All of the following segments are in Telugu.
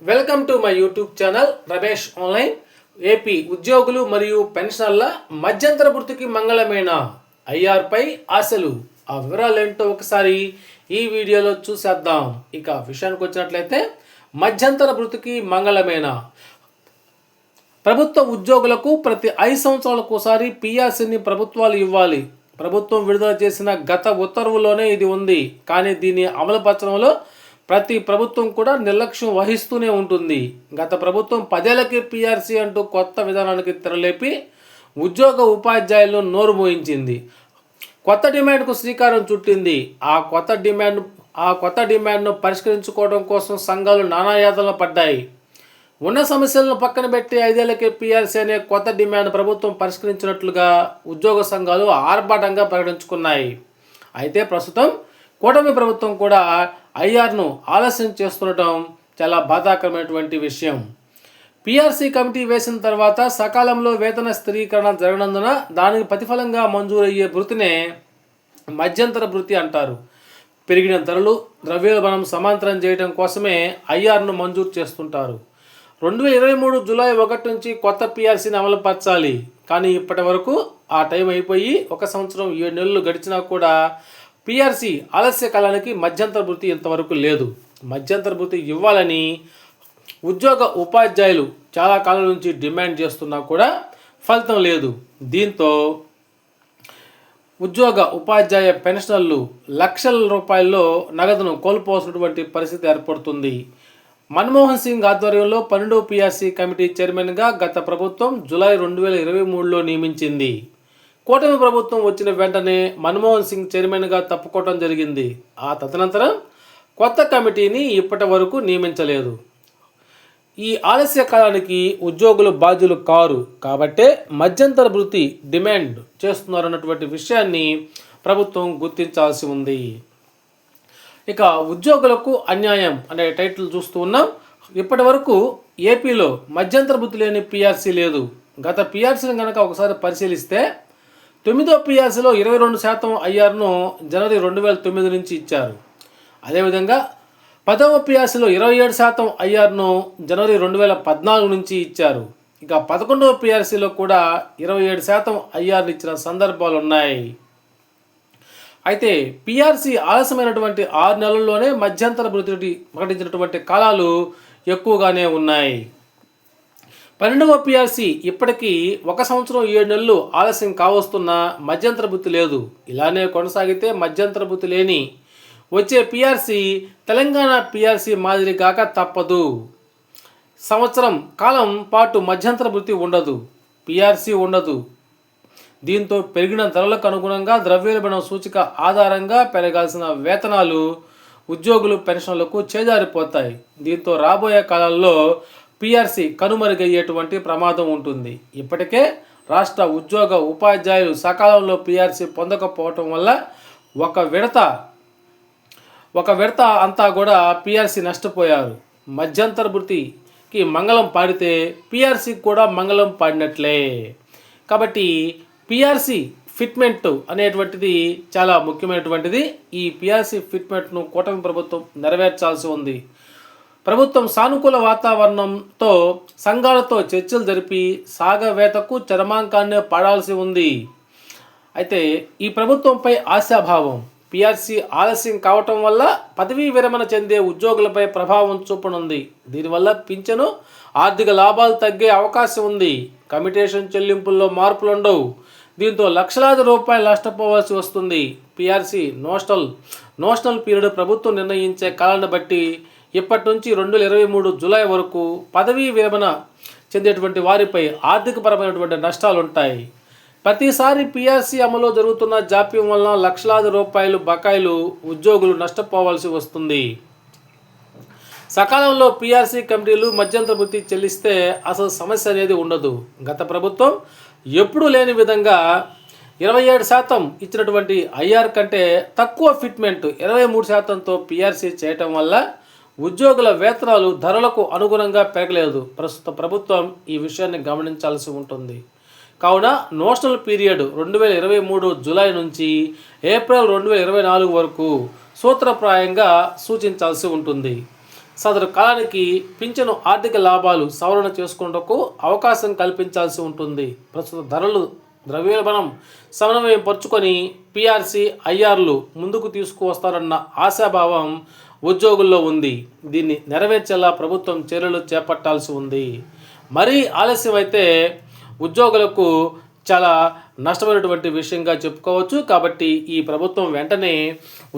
Welcome to my YouTube channel Ramesh online AP ఉద్యోగులు మరియు పెన్షనర్ల మధ్యంతర వృత్తికి మంగళమైన? ఐఆర్పై ఆశలు. ఆ వివరాలు ఏంటో ఒకసారి ఈ వీడియోలో చూసేద్దాం. ఇక విషయానికి వచ్చినట్లయితే మధ్యంతర వృత్తికి మంగళమైన? ప్రభుత్వ ఉద్యోగులకు ప్రతి ఐదు సంవత్సరాలకు ఒకసారి పిఆర్సీని ప్రభుత్వాలు ఇవ్వాలి. ప్రభుత్వం విడుదల చేసిన గత ఉత్తర్వులోనే ఇది ఉంది. కానీ దీన్ని అమలుపరచడంలో ప్రతి ప్రభుత్వం కూడా నిర్లక్ష్యం వహిస్తూనే ఉంటుంది. గత ప్రభుత్వం పదేళ్ళకి పిఆర్సీ అంటూ కొత్త విధానానికి తెరలేపి ఉద్యోగ ఉపాధ్యాయులను నోరు మోయించింది. కొత్త డిమాండ్కు శ్రీకారం చుట్టింది. ఆ కొత్త డిమాండ్ ఆ కొత్త డిమాండ్ను పరిష్కరించుకోవడం కోసం సంఘాలు నానాయాతనలు పడ్డాయి. ఉన్న సమస్యలను పక్కన పెట్టి ఐదేళ్ళకే పీఆర్సీ అనే కొత్త డిమాండ్ ప్రభుత్వం పరిష్కరించినట్లుగా ఉద్యోగ సంఘాలు ఆర్భాటంగా ప్రకటించుకున్నాయి అయితే ప్రస్తుతం కూటమి ప్రభుత్వం కూడా ఐఆర్ను ఆలస్యం చేస్తుండటం చాలా బాధాకరమైనటువంటి విషయం. పిఆర్సీ కమిటీ వేసిన తర్వాత సకాలంలో వేతన స్థిరీకరణ జరగనందున దానికి ప్రతిఫలంగా మంజూరయ్యే భృతినే మధ్యంతర భృతి అంటారు. పెరిగిన ధరలు ద్రవ్యోల్బణం సమాంతరం చేయడం కోసమే ఐఆర్ను మంజూరు చేస్తుంటారు. రెండు వేల ఇరవై మూడు జూలై ఒకటి నుంచి కొత్త పిఆర్సీని అమలుపరచాలి. కానీ ఇప్పటి వరకు ఆ టైం అయిపోయి ఒక సంవత్సరం ఏడు నెలలు గడిచినా కూడా పిఆర్సీ ఆలస్య కాలానికి మధ్యంతర భృతి ఇంతవరకు లేదు. మధ్యంతర భృతి ఇవ్వాలని ఉద్యోగ ఉపాధ్యాయులు చాలా కాలం నుంచి డిమాండ్ చేస్తున్నా కూడా ఫలితం లేదు. దీంతో ఉద్యోగ ఉపాధ్యాయ పెన్షనర్లు లక్షల రూపాయల్లో నగదును కోల్పోవాల్సినటువంటి పరిస్థితి ఏర్పడుతుంది. మన్మోహన్ సింగ్ ఆధ్వర్యంలో పన్నెండో పిఆర్సీ కమిటీ చైర్మన్గా గత ప్రభుత్వం జులై రెండు వేల ఇరవై మూడులో నియమించింది. కూటమి ప్రభుత్వం వచ్చిన వెంటనే మన్మోహన్ సింగ్ చైర్మన్గా తప్పుకోవటం జరిగింది. ఆ తదనంతరం కొత్త కమిటీని ఇప్పటి వరకు నియమించలేదు. ఈ ఆలస్య కాలానికి ఉద్యోగులు బాధ్యులు కారు. కాబట్టే మధ్యంతర వృత్తి డిమాండ్ చేస్తున్నారన్నటువంటి విషయాన్ని ప్రభుత్వం గుర్తించాల్సి ఉంది. ఇక ఉద్యోగులకు అన్యాయం అనే టైటిల్ చూస్తూ ఉన్నాం. ఇప్పటి వరకు ఏపీలో మధ్యంతర వృత్తి లేని పిఆర్సీ లేదు. గత పిఆర్సీని కనుక ఒకసారి పరిశీలిస్తే తొమ్మిదో పిఆర్సీలో ఇరవై రెండు శాతం ఐఆర్ను జనవరి రెండు వేల తొమ్మిది నుంచి ఇచ్చారు. అదేవిధంగా పదవ పిఆర్సీలో ఇరవై ఏడు శాతం ఐఆర్ను జనవరి రెండు వేల పద్నాలుగు నుంచి ఇచ్చారు. ఇక పదకొండవ పిఆర్సీలో కూడా ఇరవై ఏడు శాతం ఐఆర్ని ఇచ్చిన సందర్భాలు ఉన్నాయి. అయితే పిఆర్సీ ఆలస్యమైనటువంటి ఆరు నెలల్లోనే మధ్యంతర భృతి ప్రకటించినటువంటి కాలాలు ఎక్కువగానే ఉన్నాయి. పన్నెండవ పిఆర్సీ ఇప్పటికీ ఒక సంవత్సరం ఏడు నెలలు ఆలస్యం కావస్తున్న మధ్యంతర బుద్ధి లేదు. ఇలానే కొనసాగితే మధ్యంతర బుద్ధి లేని వచ్చే పిఆర్సీ తెలంగాణ పిఆర్సీ మాదిరి కాక తప్పదు. సంవత్సరం కాలం పాటు మధ్యంతర వృత్తి ఉండదు. పిఆర్సీ ఉండదు. దీంతో పెరిగిన ధరలకు అనుగుణంగా ద్రవ్యోల్బణం సూచిక ఆధారంగా పెరగాల్సిన వేతనాలు ఉద్యోగులు పెన్షన్లకు చేజారిపోతాయి. దీంతో రాబోయే కాలంలో పిఆర్సీ కనుమరుగయ్యేటువంటి ప్రమాదం ఉంటుంది. ఇప్పటికే రాష్ట్ర ఉద్యోగ ఉపాధ్యాయులు సకాలంలో పిఆర్సీ పొందకపోవటం వల్ల ఒక విడత ఒక విడత అంతా కూడా పిఆర్సీ నష్టపోయారు. మధ్యంతర వృత్తికి మంగళం పాడితే పిఆర్సీకి కూడా మంగళం పాడినట్లే. కాబట్టి పిఆర్సీ ఫిట్మెంట్ అనేటువంటిది చాలా ముఖ్యమైనటువంటిది. ఈ పిఆర్సీ ఫిట్మెంట్ను కూటమి ప్రభుత్వం నెరవేర్చాల్సి ఉంది. ప్రభుత్వం సానుకూల వాతావరణంతో సంఘాలతో చర్చలు జరిపి సాగవేతకు చరమాంకాన్ని పాడాల్సి ఉంది. అయితే ఈ ప్రభుత్వంపై ఆశాభావం పిఆర్సీ ఆలస్యం కావటం వల్ల పదవీ విరమణ చెందే ఉద్యోగులపై ప్రభావం చూపనుంది. దీనివల్ల పింఛను ఆర్థిక లాభాలు తగ్గే అవకాశం ఉంది. కమిటేషన్ చెల్లింపుల్లో మార్పులు ఉండవు దీంతో లక్షలాది రూపాయలు నష్టపోవాల్సి వస్తుంది. పిఆర్సీ నోషనల్ నోషనల్ పీరియడ్ ప్రభుత్వం నిర్ణయించే కాలాన్ని బట్టి ఇప్పటి నుంచి రెండు వేల ఇరవై మూడు జూలై వరకు పదవీ విరమణ చెందేటువంటి వారిపై ఆర్థికపరమైనటువంటి నష్టాలు ఉంటాయి ప్రతిసారి పిఆర్సీ అమలు జరుగుతున్న జాప్యం వలన లక్షలాది రూపాయలు బకాయిలు ఉద్యోగులు నష్టపోవాల్సి వస్తుంది. సకాలంలో పిఆర్సీ కమిటీలు మధ్యంతర వృత్తి చెల్లిస్తే అసలు సమస్య అనేది ఉండదు. గత ప్రభుత్వం ఎప్పుడూ లేని విధంగా ఇరవై ఏడు శాతం ఇచ్చినటువంటి ఐఆర్ కంటే తక్కువ ఫిట్మెంట్ ఇరవై మూడు శాతంతో పిఆర్సీ చేయటం వల్ల ఉద్యోగుల వేతనాలు ధరలకు అనుగుణంగా పెరగలేదు. ప్రస్తుత ప్రభుత్వం ఈ విషయాన్ని గమనించాల్సి ఉంటుంది. కావున నోషనల్ పీరియడ్ రెండు వేల ఇరవై మూడు జూలై నుంచి ఏప్రిల్ రెండు వేల ఇరవై నాలుగు వరకు సూత్రప్రాయంగా సూచించాల్సి ఉంటుంది. సదరు కాలానికి పింఛను ఆర్థిక లాభాలు సవరణ చేసుకున్నకు అవకాశం కల్పించాల్సి ఉంటుంది. ప్రస్తుత ధరలు ద్రవ్యోల్బణం సమన్వయం పరుచుకొని పిఆర్సి ఐఆర్లు ముందుకు తీసుకువస్తారన్న ఆశాభావం ఉద్యోగుల్లో ఉంది. దీన్ని నెరవేర్చేలా ప్రభుత్వం చర్యలు చేపట్టాల్సి ఉంది. మరీ ఆలస్యం అయితే ఉద్యోగులకు చాలా నష్టమైనటువంటి విషయంగా చెప్పుకోవచ్చు. కాబట్టి ఈ ప్రభుత్వం వెంటనే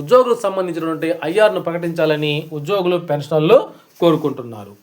ఉద్యోగులకు సంబంధించినటువంటి ఐఆర్ను ప్రకటించాలని ఉద్యోగులు పెన్షనర్లు కోరుకుంటున్నారు.